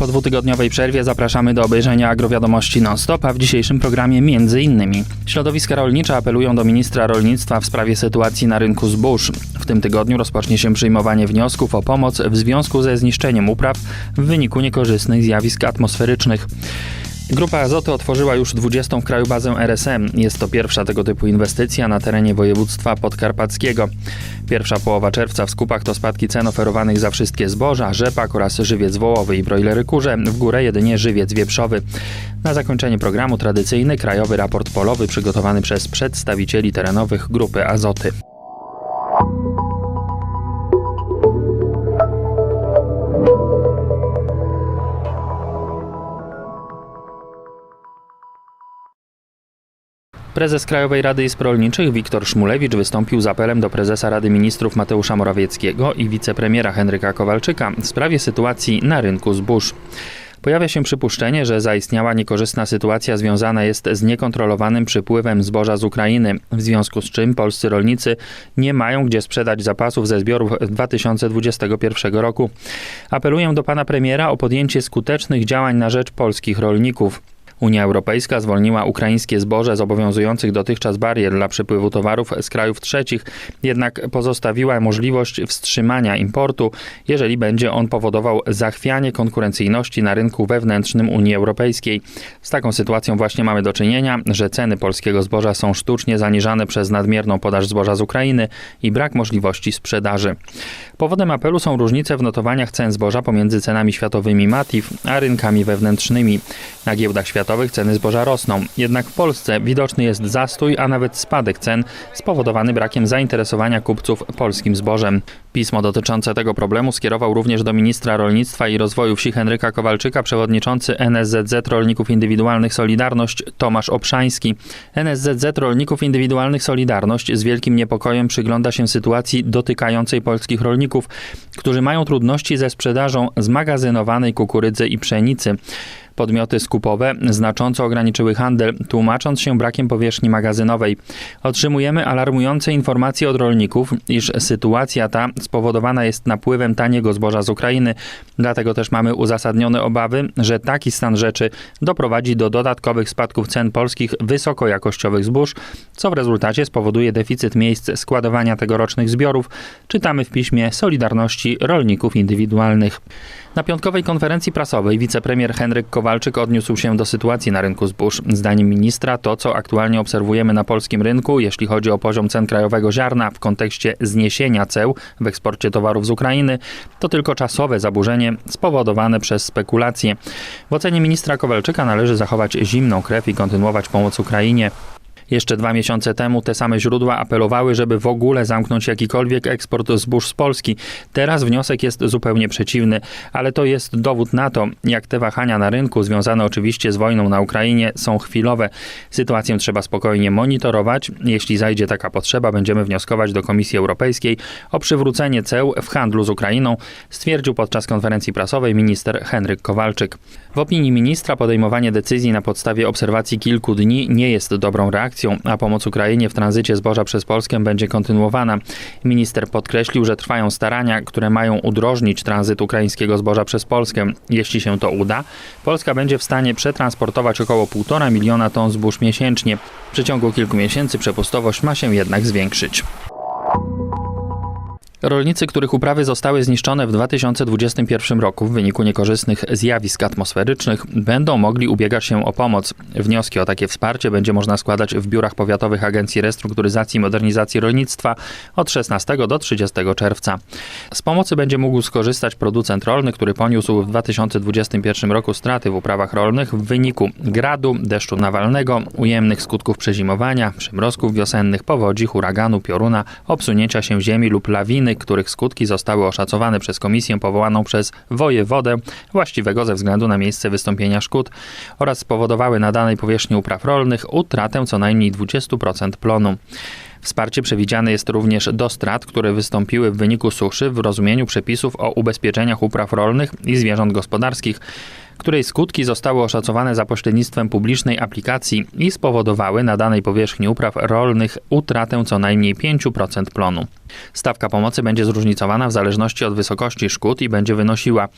Po dwutygodniowej przerwie zapraszamy do obejrzenia agrowiadomości non-stop, a w dzisiejszym programie między innymi środowiska rolnicze apelują do ministra rolnictwa w sprawie sytuacji na rynku zbóż. W tym tygodniu rozpocznie się przyjmowanie wniosków o pomoc w związku ze zniszczeniem upraw w wyniku niekorzystnych zjawisk atmosferycznych. Grupa Azoty otworzyła już 20 w kraju bazę RSM. Jest to pierwsza tego typu inwestycja na terenie województwa podkarpackiego. Pierwsza połowa czerwca w skupach to spadki cen oferowanych za wszystkie zboża, rzepak oraz żywiec wołowy i brojlery kurze, w górę jedynie żywiec wieprzowy. Na zakończenie programu tradycyjny krajowy raport polowy przygotowany przez przedstawicieli terenowych Grupy Azoty. Prezes Krajowej Rady Izb Rolniczych Wiktor Szmulewicz wystąpił z apelem do prezesa Rady Ministrów Mateusza Morawieckiego i wicepremiera Henryka Kowalczyka w sprawie sytuacji na rynku zbóż. Pojawia się przypuszczenie, że zaistniała niekorzystna sytuacja związana jest z niekontrolowanym przypływem zboża z Ukrainy, w związku z czym polscy rolnicy nie mają gdzie sprzedać zapasów ze zbiorów 2021 roku. Apeluję do pana premiera o podjęcie skutecznych działań na rzecz polskich rolników. Unia Europejska zwolniła ukraińskie zboże z obowiązujących dotychczas barier dla przepływu towarów z krajów trzecich, jednak pozostawiła możliwość wstrzymania importu, jeżeli będzie on powodował zachwianie konkurencyjności na rynku wewnętrznym Unii Europejskiej. Z taką sytuacją właśnie mamy do czynienia, że ceny polskiego zboża są sztucznie zaniżane przez nadmierną podaż zboża z Ukrainy i brak możliwości sprzedaży. Powodem apelu są różnice w notowaniach cen zboża pomiędzy cenami światowymi MATIF a rynkami wewnętrznymi. Na giełdach światowych ceny zboża rosną, jednak w Polsce widoczny jest zastój, a nawet spadek cen spowodowany brakiem zainteresowania kupców polskim zbożem. Pismo dotyczące tego problemu skierował również do ministra rolnictwa i rozwoju wsi Henryka Kowalczyka przewodniczący NSZZ Rolników Indywidualnych Solidarność Tomasz Obszański. NSZZ Rolników Indywidualnych Solidarność z wielkim niepokojem przygląda się sytuacji dotykającej polskich rolników, którzy mają trudności ze sprzedażą zmagazynowanej kukurydzy i pszenicy. Podmioty skupowe znacząco ograniczyły handel, tłumacząc się brakiem powierzchni magazynowej. Otrzymujemy alarmujące informacje od rolników, iż sytuacja ta spowodowana jest napływem taniego zboża z Ukrainy. Dlatego też mamy uzasadnione obawy, że taki stan rzeczy doprowadzi do dodatkowych spadków cen polskich wysokojakościowych zbóż, co w rezultacie spowoduje deficyt miejsc składowania tegorocznych zbiorów, czytamy w piśmie Solidarności Rolników Indywidualnych. Na piątkowej konferencji prasowej wicepremier Henryk Kowalczyk odniósł się do sytuacji na rynku zbóż. Zdaniem ministra to, co aktualnie obserwujemy na polskim rynku, jeśli chodzi o poziom cen krajowego ziarna w kontekście zniesienia ceł w eksporcie towarów z Ukrainy, to tylko czasowe zaburzenie spowodowane przez spekulacje. W ocenie ministra Kowalczyka należy zachować zimną krew i kontynuować pomoc Ukrainie. Jeszcze dwa miesiące temu te same źródła apelowały, żeby w ogóle zamknąć jakikolwiek eksport zbóż z Polski. Teraz wniosek jest zupełnie przeciwny, ale to jest dowód na to, jak te wahania na rynku, związane oczywiście z wojną na Ukrainie, są chwilowe. Sytuację trzeba spokojnie monitorować. Jeśli zajdzie taka potrzeba, będziemy wnioskować do Komisji Europejskiej o przywrócenie ceł w handlu z Ukrainą, stwierdził podczas konferencji prasowej minister Henryk Kowalczyk. W opinii ministra podejmowanie decyzji na podstawie obserwacji kilku dni nie jest dobrą reakcją a pomoc Ukrainie w tranzycie zboża przez Polskę będzie kontynuowana. Minister podkreślił, że trwają starania, które mają udrożnić tranzyt ukraińskiego zboża przez Polskę. Jeśli się to uda, Polska będzie w stanie przetransportować około 1,5 miliona ton zbóż miesięcznie. W przeciągu kilku miesięcy przepustowość ma się jednak zwiększyć. Rolnicy, których uprawy zostały zniszczone w 2021 roku w wyniku niekorzystnych zjawisk atmosferycznych, będą mogli ubiegać się o pomoc. Wnioski o takie wsparcie będzie można składać w biurach powiatowych Agencji Restrukturyzacji i Modernizacji Rolnictwa od 16 do 30 czerwca. Z pomocy będzie mógł skorzystać producent rolny, który poniósł w 2021 roku straty w uprawach rolnych w wyniku gradu, deszczu nawalnego, ujemnych skutków przezimowania, przymrozków wiosennych, powodzi, huraganu, pioruna, obsunięcia się ziemi lub lawiny, których skutki zostały oszacowane przez komisję powołaną przez wojewodę właściwego ze względu na miejsce wystąpienia szkód oraz spowodowały na danej powierzchni upraw rolnych utratę co najmniej 20% plonu. Wsparcie przewidziane jest również do strat, które wystąpiły w wyniku suszy w rozumieniu przepisów o ubezpieczeniach upraw rolnych i zwierząt gospodarskich, której skutki zostały oszacowane za pośrednictwem publicznej aplikacji i spowodowały na danej powierzchni upraw rolnych utratę co najmniej 5% plonu. Stawka pomocy będzie zróżnicowana w zależności od wysokości szkód i będzie wynosiła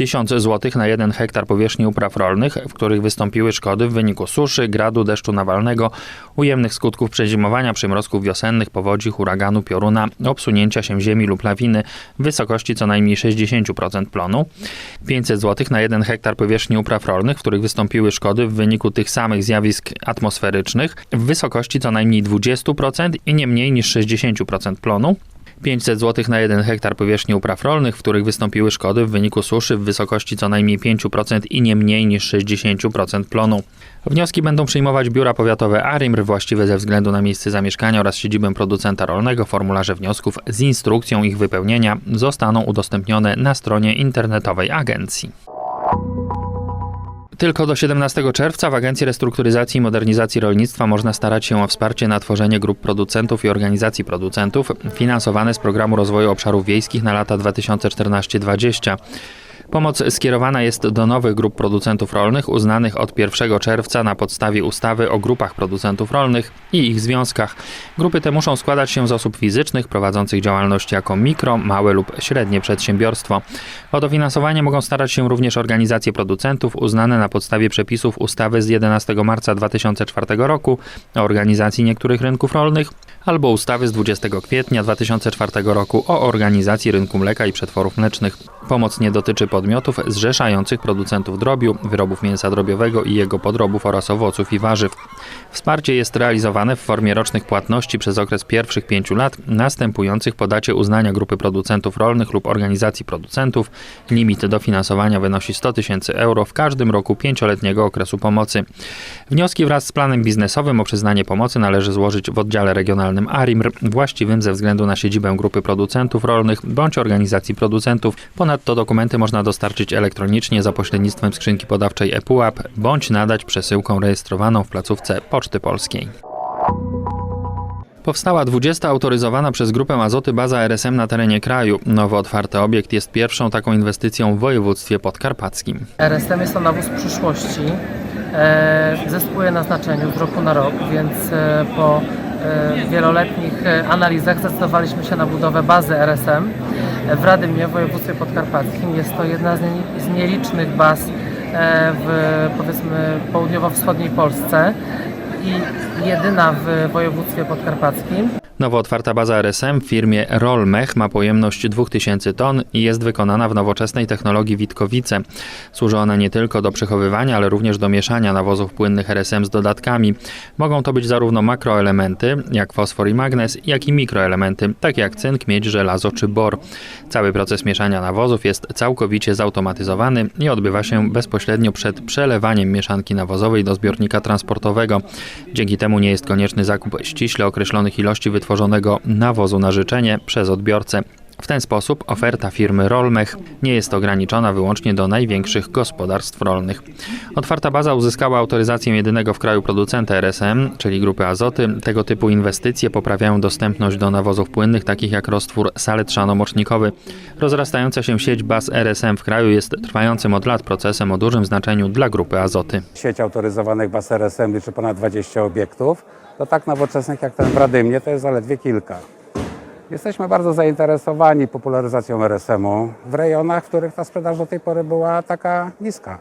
1000 zł na 1 hektar powierzchni upraw rolnych, w których wystąpiły szkody w wyniku suszy, gradu, deszczu nawalnego, ujemnych skutków przezimowania, przymrozków wiosennych, powodzi, huraganu, pioruna, obsunięcia się ziemi lub lawiny w wysokości co najmniej 60% plonu, 500 zł na 1 hektar powierzchni upraw rolnych, w których wystąpiły szkody w wyniku tych samych zjawisk atmosferycznych w wysokości co najmniej 20% i nie mniej niż 60% plonu, 500 zł na 1 hektar powierzchni upraw rolnych, w których wystąpiły szkody w wyniku suszy w wysokości co najmniej 5% i nie mniej niż 60% plonu. Wnioski będą przyjmować biura powiatowe ARIMR właściwe ze względu na miejsce zamieszkania oraz siedzibę producenta rolnego. Formularze wniosków z instrukcją ich wypełnienia zostaną udostępnione na stronie internetowej agencji. Tylko do 17 czerwca w Agencji Restrukturyzacji i Modernizacji Rolnictwa można starać się o wsparcie na tworzenie grup producentów i organizacji producentów finansowane z Programu Rozwoju Obszarów Wiejskich na lata 2014-2020. Pomoc skierowana jest do nowych grup producentów rolnych uznanych od 1 czerwca na podstawie ustawy o grupach producentów rolnych i ich związkach. Grupy te muszą składać się z osób fizycznych prowadzących działalność jako mikro, małe lub średnie przedsiębiorstwo. O dofinansowanie mogą starać się również organizacje producentów uznane na podstawie przepisów ustawy z 11 marca 2004 roku o organizacji niektórych rynków rolnych albo ustawy z 20 kwietnia 2004 roku o organizacji rynku mleka i przetworów mlecznych. Pomoc nie dotyczy podmiotów zrzeszających producentów drobiu, wyrobów mięsa drobiowego i jego podrobów oraz owoców i warzyw. Wsparcie jest realizowane w formie rocznych płatności przez okres pierwszych pięciu lat, następujących po dacie uznania grupy producentów rolnych lub organizacji producentów. Limit dofinansowania wynosi 100 tysięcy euro w każdym roku pięcioletniego okresu pomocy. Wnioski wraz z planem biznesowym o przyznanie pomocy należy złożyć w oddziale regionalnym ARIMR, właściwym ze względu na siedzibę grupy producentów rolnych bądź organizacji producentów. Ponadto dokumenty można dostarczyć elektronicznie za pośrednictwem skrzynki podawczej ePUAP bądź nadać przesyłką rejestrowaną w placówce Poczty Polskiej. Powstała 20 autoryzowana przez Grupę Azoty baza RSM na terenie kraju. Nowo otwarty obiekt jest pierwszą taką inwestycją w województwie podkarpackim. RSM jest to nawóz przyszłości. E, zyskuje na znaczeniu z roku na rok, więc e, po e, wieloletnich analizach zdecydowaliśmy się na budowę bazy RSM w Radymie w województwie podkarpackim. Jest to jedna z nielicznych baz e, w powiedzmy południowo-wschodniej Polsce i jedyna w województwie podkarpackim. Nowo otwarta baza RSM w firmie Rolmech ma pojemność 2000 ton i jest wykonana w nowoczesnej technologii Witkowice. Służy ona nie tylko do przechowywania, ale również do mieszania nawozów płynnych RSM z dodatkami. Mogą to być zarówno makroelementy, jak fosfor i magnez, jak i mikroelementy, takie jak cynk, miedź, żelazo czy bor. Cały proces mieszania nawozów jest całkowicie zautomatyzowany i odbywa się bezpośrednio przed przelewaniem mieszanki nawozowej do zbiornika transportowego. Dzięki temu nie jest konieczny zakup ściśle określonych ilości nawozu na życzenie przez odbiorcę. W ten sposób oferta firmy Rolmech nie jest ograniczona wyłącznie do największych gospodarstw rolnych. Otwarta baza uzyskała autoryzację jedynego w kraju producenta RSM, czyli grupy Azoty. Tego typu inwestycje poprawiają dostępność do nawozów płynnych, takich jak roztwór salet szano-mocznikowy. Rozrastająca się sieć baz RSM w kraju jest trwającym od lat procesem o dużym znaczeniu dla grupy Azoty. Sieć autoryzowanych baz RSM liczy ponad 20 obiektów. To tak nowoczesnych jak ten w Radymnie to jest zaledwie kilka. Jesteśmy bardzo zainteresowani popularyzacją RSM-u w rejonach, w których ta sprzedaż do tej pory była taka niska.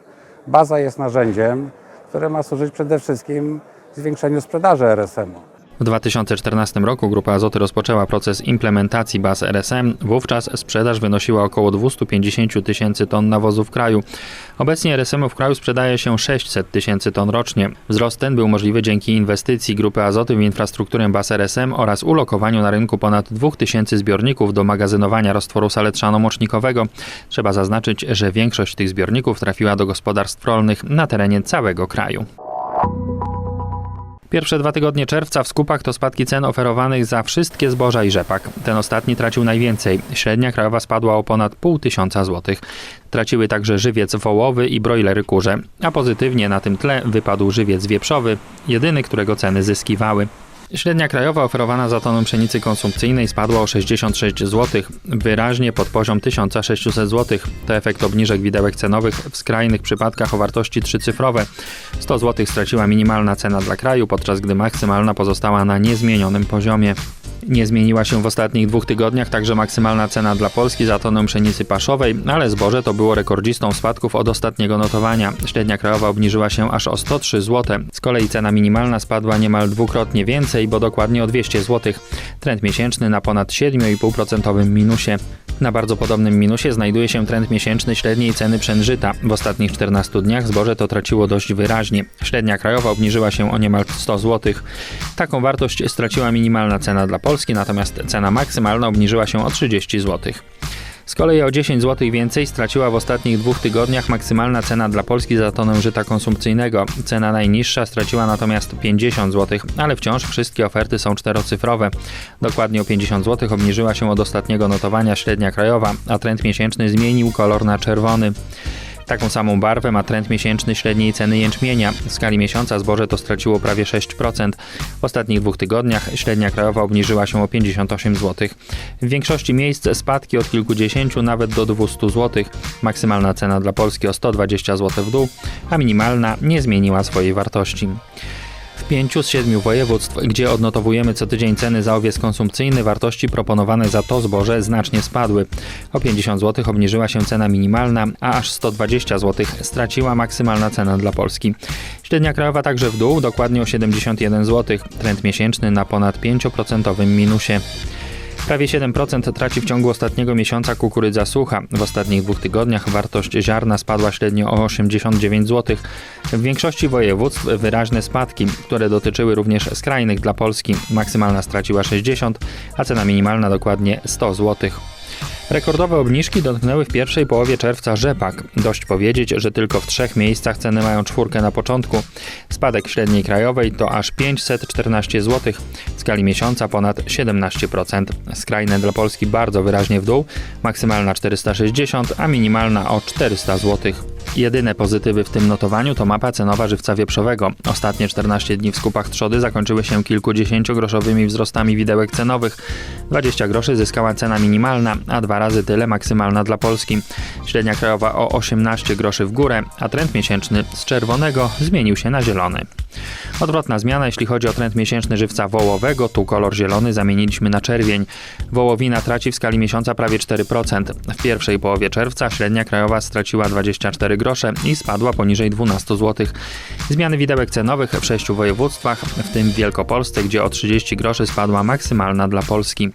Baza jest narzędziem, które ma służyć przede wszystkim zwiększeniu sprzedaży RSM-u. W 2014 roku Grupa Azoty rozpoczęła proces implementacji baz RSM. Wówczas sprzedaż wynosiła około 250 tysięcy ton nawozu w kraju. Obecnie RSM w kraju sprzedaje się 600 tysięcy ton rocznie. Wzrost ten był możliwy dzięki inwestycji Grupy Azoty w infrastrukturę baz RSM oraz ulokowaniu na rynku ponad 2000 zbiorników do magazynowania roztworu saletrzano-mocznikowego. Trzeba zaznaczyć, że większość tych zbiorników trafiła do gospodarstw rolnych na terenie całego kraju. Pierwsze dwa tygodnie czerwca w skupach to spadki cen oferowanych za wszystkie zboża i rzepak. Ten ostatni tracił najwięcej. Średnia krajowa spadła o ponad pół tysiąca złotych. Traciły także żywiec wołowy i brojlery kurze, a pozytywnie na tym tle wypadł żywiec wieprzowy, jedyny, którego ceny zyskiwały. Średnia krajowa oferowana za toną pszenicy konsumpcyjnej spadła o 66 zł, wyraźnie pod poziom 1600 zł. To efekt obniżek widełek cenowych w skrajnych przypadkach o wartości trzycyfrowe. 100 zł straciła minimalna cena dla kraju, podczas gdy maksymalna pozostała na niezmienionym poziomie. Nie zmieniła się w ostatnich dwóch tygodniach także maksymalna cena dla Polski za tonę pszenicy paszowej, ale zboże to było rekordzistą spadków od ostatniego notowania. Średnia krajowa obniżyła się aż o 103 zł. Z kolei cena minimalna spadła niemal dwukrotnie więcej, bo dokładnie o 200 zł. Trend miesięczny na ponad 7,5% minusie. Na bardzo podobnym minusie znajduje się trend miesięczny średniej ceny pszenżyta. W ostatnich 14 dniach zboże to traciło dość wyraźnie. Średnia krajowa obniżyła się o niemal 100 zł. Taką wartość straciła minimalna cena dla Polski, natomiast cena maksymalna obniżyła się o 30 zł. Z kolei o 10 zł więcej straciła w ostatnich dwóch tygodniach maksymalna cena dla Polski za tonę żyta konsumpcyjnego. Cena najniższa straciła natomiast 50 zł, ale wciąż wszystkie oferty są czterocyfrowe. Dokładnie o 50 zł obniżyła się od ostatniego notowania średnia krajowa, a trend miesięczny zmienił kolor na czerwony. Taką samą barwę ma trend miesięczny średniej ceny jęczmienia. W skali miesiąca zboże to straciło prawie 6%. W ostatnich dwóch tygodniach średnia krajowa obniżyła się o 58 zł. W większości miejsc spadki od kilkudziesięciu nawet do 200 zł. Maksymalna cena dla Polski o 120 zł w dół, a minimalna nie zmieniła swojej wartości. W pięciu z siedmiu województw, gdzie odnotowujemy co tydzień ceny za owiec konsumpcyjny, wartości proponowane za to zboże znacznie spadły. O 50 zł obniżyła się cena minimalna, a aż 120 zł straciła maksymalna cena dla Polski. Średnia krajowa także w dół, dokładnie o 71 zł. Trend miesięczny na ponad 5% minusie. Prawie 7% traci w ciągu ostatniego miesiąca kukurydza sucha. W ostatnich dwóch tygodniach wartość ziarna spadła średnio o 89 zł. W większości województw wyraźne spadki, które dotyczyły również skrajnych dla Polski. Maksymalna straciła 60, a cena minimalna dokładnie 100 zł. Rekordowe obniżki dotknęły w pierwszej połowie czerwca rzepak. Dość powiedzieć, że tylko w trzech miejscach ceny mają czwórkę na początku. Spadek średniej krajowej to aż 514 zł, w skali miesiąca ponad 17%. Skrajne dla Polski bardzo wyraźnie w dół, maksymalna 460, a minimalna o 400 zł. Jedyne pozytywy w tym notowaniu to mapa cenowa żywca wieprzowego. Ostatnie 14 dni w skupach trzody zakończyły się kilkudziesięciogroszowymi wzrostami widełek cenowych. 20 groszy zyskała cena minimalna, a razy tyle maksymalna dla Polski. Średnia krajowa o 18 groszy w górę, a trend miesięczny z czerwonego zmienił się na zielony. Odwrotna zmiana, jeśli chodzi o trend miesięczny żywca wołowego, tu kolor zielony zamieniliśmy na czerwień. Wołowina traci w skali miesiąca prawie 4%. W pierwszej połowie czerwca średnia krajowa straciła 24 grosze i spadła poniżej 12 zł. Zmiany widełek cenowych w sześciu województwach, w tym w Wielkopolsce, gdzie o 30 groszy spadła maksymalna dla Polski.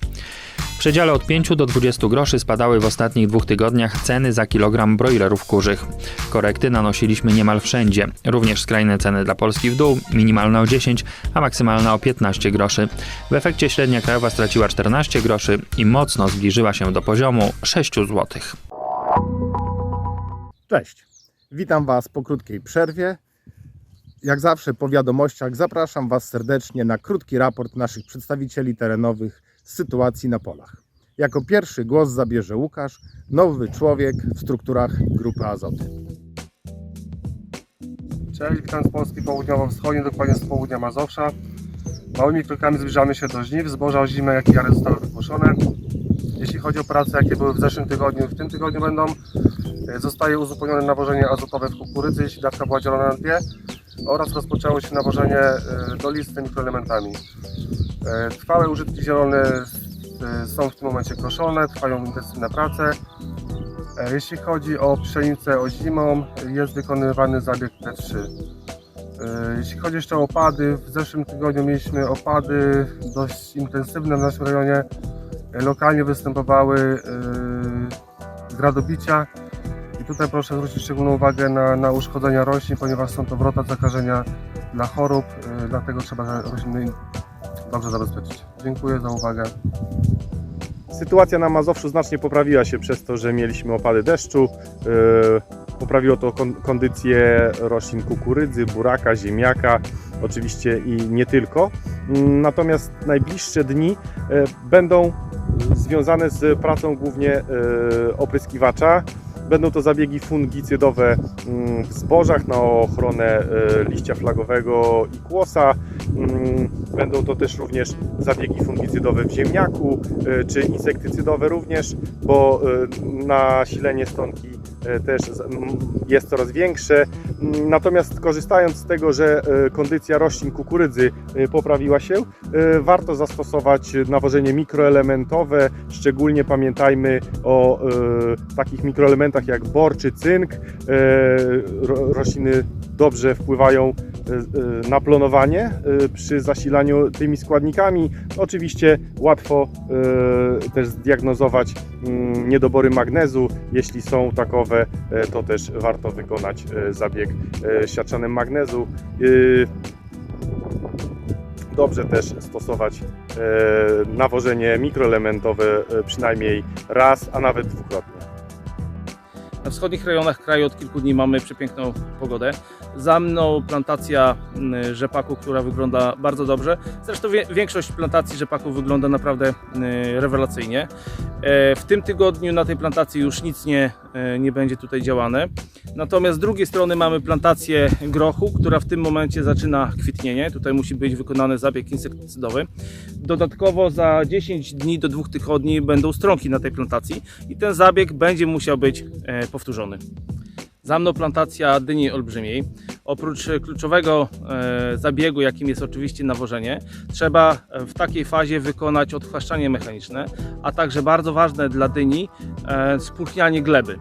Przedziale od 5 do 20 groszy spadały w ostatnich dwóch tygodniach ceny za kilogram broilerów kurzych. Korekty nanosiliśmy niemal wszędzie. Również skrajne ceny dla Polski w dół, minimalna o 10, a maksymalna o 15 groszy. W efekcie średnia krajowa straciła 14 groszy i mocno zbliżyła się do poziomu 6 zł. Cześć, witam Was po krótkiej przerwie. Jak zawsze po wiadomościach zapraszam Was serdecznie na krótki raport naszych przedstawicieli terenowych z sytuacji na polach. Jako pierwszy głos zabierze Łukasz, nowy człowiek w strukturach grupy Azoty. Cześć, witam z Polski południowo-wschodniej, dokładnie z południa Mazowsza. Małymi krokami zbliżamy się do żniw. Zboża o zimę, jak i jary zostały wygłoszone. Jeśli chodzi o prace, jakie były w zeszłym tygodniu, w tym tygodniu będą, e, zostaje uzupełnione nawożenie azotowe w kukurydzy, jeśli dawka była dzielona na dwie oraz rozpoczęło się nawożenie e, do listy mikroelementami. E, Trwałe użytki zielone e, są w tym momencie koszone, trwają intensywne prace. Jeśli chodzi o pszenicę ozimą, jest wykonywany zabieg P3. E, Jeśli chodzi jeszcze o opady, w zeszłym tygodniu mieliśmy opady dość intensywne w naszym rejonie. Lokalnie występowały gradobicia i tutaj proszę zwrócić szczególną uwagę na, na uszkodzenia roślin, ponieważ są to wrota zakażenia dla chorób, dlatego trzeba rośliny dobrze zabezpieczyć. Dziękuję za uwagę. Sytuacja na Mazowszu znacznie poprawiła się przez to, że mieliśmy opady deszczu. Yy, Poprawiło to kon- kondycję roślin kukurydzy, buraka, ziemniaka, oczywiście i nie tylko. Mm, Natomiast najbliższe dni yy, będą związane z pracą głównie yy, opryskiwacza. Będą to zabiegi fungicydowe mm, w zbożach na ochronę e, liścia flagowego i kłosa. Mm, Będą to też również zabiegi fungicydowe w ziemniaku, e, czy insektycydowe również, bo e, nasilenie stonki też z- m, jest coraz większe. Mm, Natomiast korzystając z tego, że e, kondycja roślin kukurydzy e, poprawiła się, e, warto zastosować nawożenie mikroelementowe. Szczególnie pamiętajmy o e, takich mikroelementach jak bor czy cynk. E, ro- Rośliny dobrze wpływają e, e, na plonowanie e, przy zasilaniu tymi składnikami. Oczywiście łatwo też zdiagnozować mm, niedobory magnezu. Jeśli są takowe, to też warto wykonać zabieg siarczanem magnezu. Dobrze też stosować nawożenie mikroelementowe przynajmniej raz, a nawet dwukrotnie. Na wschodnich rejonach kraju od kilku dni mamy przepiękną pogodę. Za mną plantacja mm, rzepaku, która wygląda bardzo dobrze. Zresztą większość plantacji rzepaku wygląda naprawdę y, rewelacyjnie. E, W tym tygodniu na tej plantacji już nic nie, e, nie będzie tutaj działane. Natomiast z drugiej strony mamy plantację grochu, która w tym momencie zaczyna kwitnienie. Tutaj musi być wykonany zabieg insektycydowy. Dodatkowo za 10 dni do 2 tygodni będą stronki na tej plantacji i ten zabieg będzie musiał być e, powtórzony. Za mną plantacja dyni olbrzymiej. Oprócz kluczowego e, zabiegu, jakim jest oczywiście nawożenie, trzeba e, w takiej fazie wykonać odchwaszczanie mechaniczne, a także bardzo ważne dla dyni e, spłuchnianie gleby.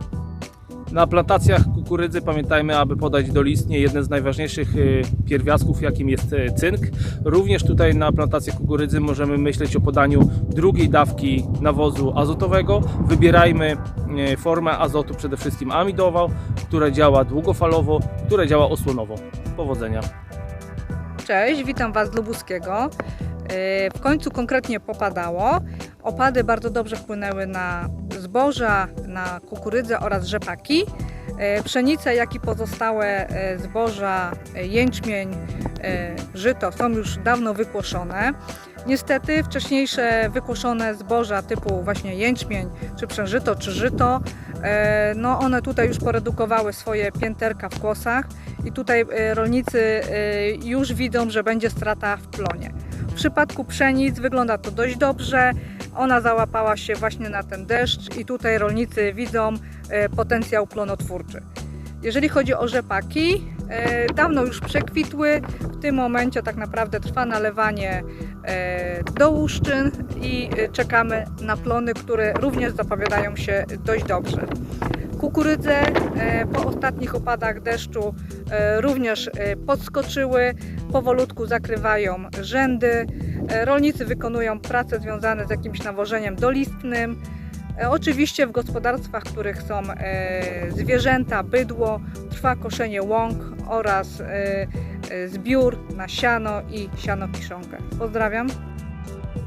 Na plantacjach kukurydzy pamiętajmy, aby podać dolistnie jeden z najważniejszych e, pierwiastków, jakim jest e, cynk. Również tutaj na plantację kukurydzy możemy myśleć o podaniu drugiej dawki nawozu azotowego. Wybierajmy e, formę azotu przede wszystkim amidową, która działa długofalowo, która działa osłonowo. Powodzenia. Cześć, witam Was z Lubuskiego. W końcu konkretnie popadało. Opady bardzo dobrze wpłynęły na zboża, na kukurydzę oraz rzepaki. Yy, Pszenice, jak i pozostałe yy, zboża, yy, jęczmień, żyto są już dawno wykłoszone. Niestety wcześniejsze wykłoszone zboża typu właśnie jęczmień, czy przężyto, czy żyto, no one tutaj już poredukowały swoje pięterka w kłosach i tutaj e, rolnicy e, już widzą, że będzie strata w plonie. W przypadku pszenic wygląda to dość dobrze. Ona załapała się właśnie na ten deszcz i tutaj rolnicy widzą e, potencjał plonotwórczy. Jeżeli chodzi o rzepaki, e, dawno już przekwitły. W tym momencie tak naprawdę trwa nalewanie e, do łuszczyn i czekamy na plony, które również zapowiadają się dość dobrze. Kukurydze po ostatnich opadach deszczu e, również e, podskoczyły, powolutku zakrywają rzędy. E, Rolnicy wykonują prace związane z jakimś nawożeniem dolistnym. Oczywiście w gospodarstwach, w których są zwierzęta, bydło, trwa koszenie łąk oraz zbiór na siano i siano kiszonkę. Pozdrawiam.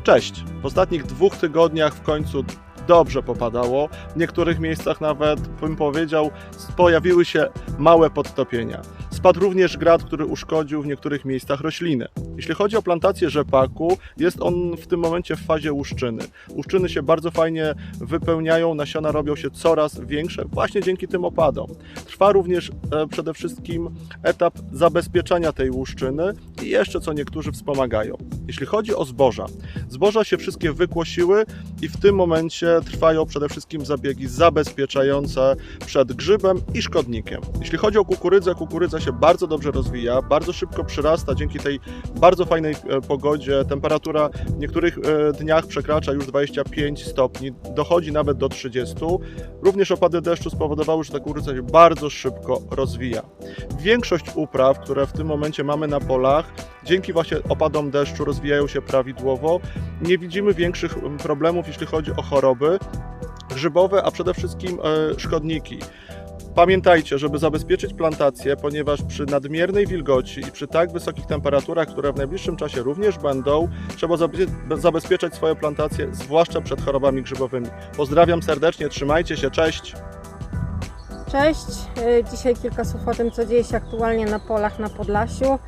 Cześć! W ostatnich dwóch tygodniach w końcu dobrze popadało. W niektórych miejscach nawet, bym powiedział, pojawiły się małe podtopienia. Spadł również grad, który uszkodził w niektórych miejscach rośliny. Jeśli chodzi o plantację rzepaku, jest on w tym momencie w fazie łuszczyny. Łuszczyny się bardzo fajnie wypełniają, nasiona robią się coraz większe właśnie dzięki tym opadom. Trwa również e, przede wszystkim etap zabezpieczania tej łuszczyny i jeszcze co niektórzy wspomagają. Jeśli chodzi o zboża, zboża się wszystkie wykłosiły i w tym momencie trwają przede wszystkim zabiegi zabezpieczające przed grzybem i szkodnikiem. Jeśli chodzi o kukurydzę, kukurydza się bardzo dobrze rozwija, bardzo szybko przyrasta dzięki tej bardzo fajnej e, pogodzie. Temperatura w niektórych e, dniach przekracza już 25 stopni, dochodzi nawet do 30. Również opady deszczu spowodowały, że ta kukurydza się bardzo szybko rozwija. Większość upraw, które w tym momencie mamy na polach, dzięki właśnie opadom deszczu rozwijają się prawidłowo. Nie widzimy większych problemów, jeśli chodzi o choroby grzybowe, a przede wszystkim e, szkodniki. Pamiętajcie, żeby zabezpieczyć plantację, ponieważ przy nadmiernej wilgoci i przy tak wysokich temperaturach, które w najbliższym czasie również będą, trzeba zabezpieczać swoje plantacje, zwłaszcza przed chorobami grzybowymi. Pozdrawiam serdecznie, trzymajcie się, cześć! Cześć, Y, dzisiaj kilka słów o tym, co dzieje się aktualnie na polach na Podlasiu.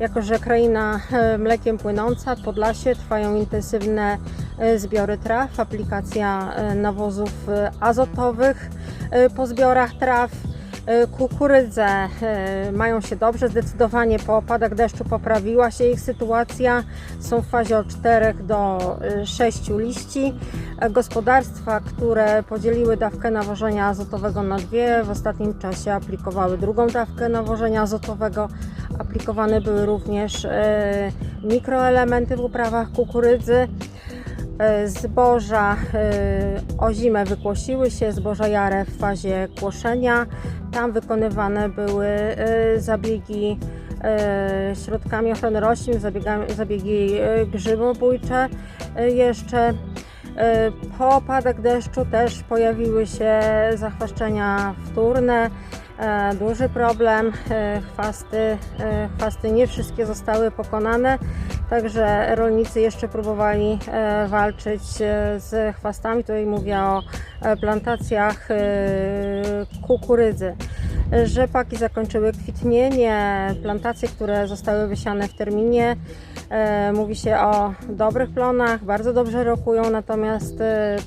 Jako, że kraina e, mlekiem płynąca, Podlasie trwają intensywne e, zbiory traw, aplikacja e, nawozów azotowych. E, po zbiorach traw. E, Kukurydze mają się dobrze, zdecydowanie po opadach deszczu poprawiła się ich sytuacja. Są w fazie od 4 do 6 liści. E, Gospodarstwa, które podzieliły dawkę nawożenia azotowego na dwie, w ostatnim czasie aplikowały drugą dawkę nawożenia azotowego. Aplikowane były również mikroelementy w uprawach kukurydzy. E, Zboża e, o zimę wykłosiły się, zboża jare w fazie kłoszenia. Tam wykonywane były e, zabiegi środkami ochrony roślin, zabiegi grzybobójcze jeszcze. Po opadach deszczu też pojawiły się zachwaszczenia wtórne. Duży problem, chwasty, chwasty nie wszystkie zostały pokonane, także rolnicy jeszcze próbowali e, walczyć e, z chwastami. Tutaj mówię o e, plantacjach kukurydzy. Rzepaki zakończyły kwitnienie, plantacje, które zostały wysiane w terminie. Mówi się o dobrych plonach, bardzo dobrze rokują, natomiast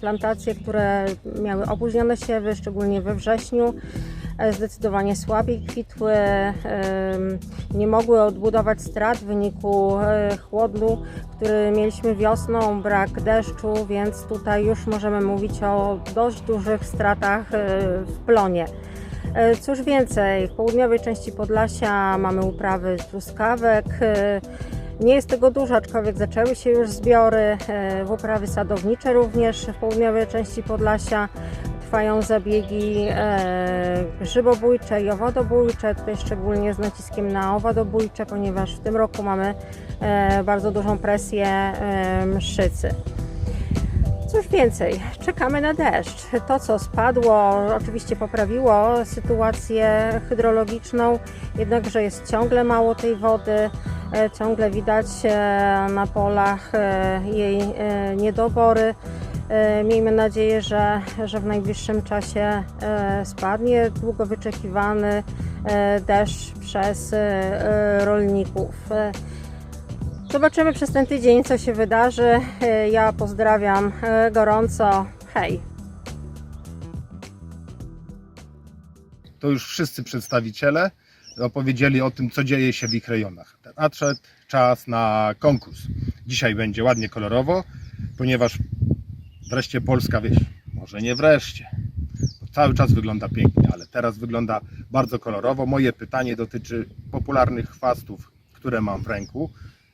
plantacje, które miały opóźnione siewy, szczególnie we wrześniu, zdecydowanie słabiej kwitły, nie mogły odbudować strat w wyniku e, chłodu, który mieliśmy wiosną, brak deszczu, więc tutaj już możemy mówić o dość dużych stratach e, w plonie. E, Cóż więcej, w południowej części Podlasia mamy uprawy truskawek. e, Nie jest tego dużo, aczkolwiek zaczęły się już zbiory. e, W uprawy sadownicze również w południowej części Podlasia trwają zabiegi e, grzybobójcze i owadobójcze. Tutaj szczególnie z naciskiem na owadobójcze, ponieważ w tym roku mamy e, bardzo dużą presję e, mszycy. Cóż więcej, czekamy na deszcz. To, co spadło, oczywiście poprawiło sytuację hydrologiczną, jednakże jest ciągle mało tej wody. Ciągle widać na polach jej niedobory. E, Miejmy nadzieję, że, że w najbliższym czasie e, spadnie długo wyczekiwany e, deszcz przez rolników. Zobaczymy przez ten tydzień, co się wydarzy. Ja pozdrawiam gorąco. Hej! To już wszyscy przedstawiciele opowiedzieli o tym, co dzieje się w ich rejonach. Nadszedł czas na konkurs. Dzisiaj będzie ładnie kolorowo, ponieważ wreszcie polska wieś, może nie wreszcie, bo cały czas wygląda pięknie, ale teraz wygląda bardzo kolorowo. Moje pytanie dotyczy popularnych chwastów, które mam w ręku.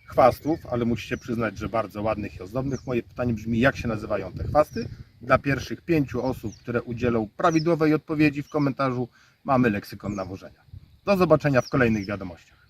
Chwastów, ale musicie przyznać, że bardzo ładnych i ozdobnych. Moje pytanie brzmi, jak się nazywają te chwasty? Dla pierwszych pięciu osób, które udzielą prawidłowej odpowiedzi w komentarzu, mamy leksykon nawożenia. Do zobaczenia w kolejnych wiadomościach.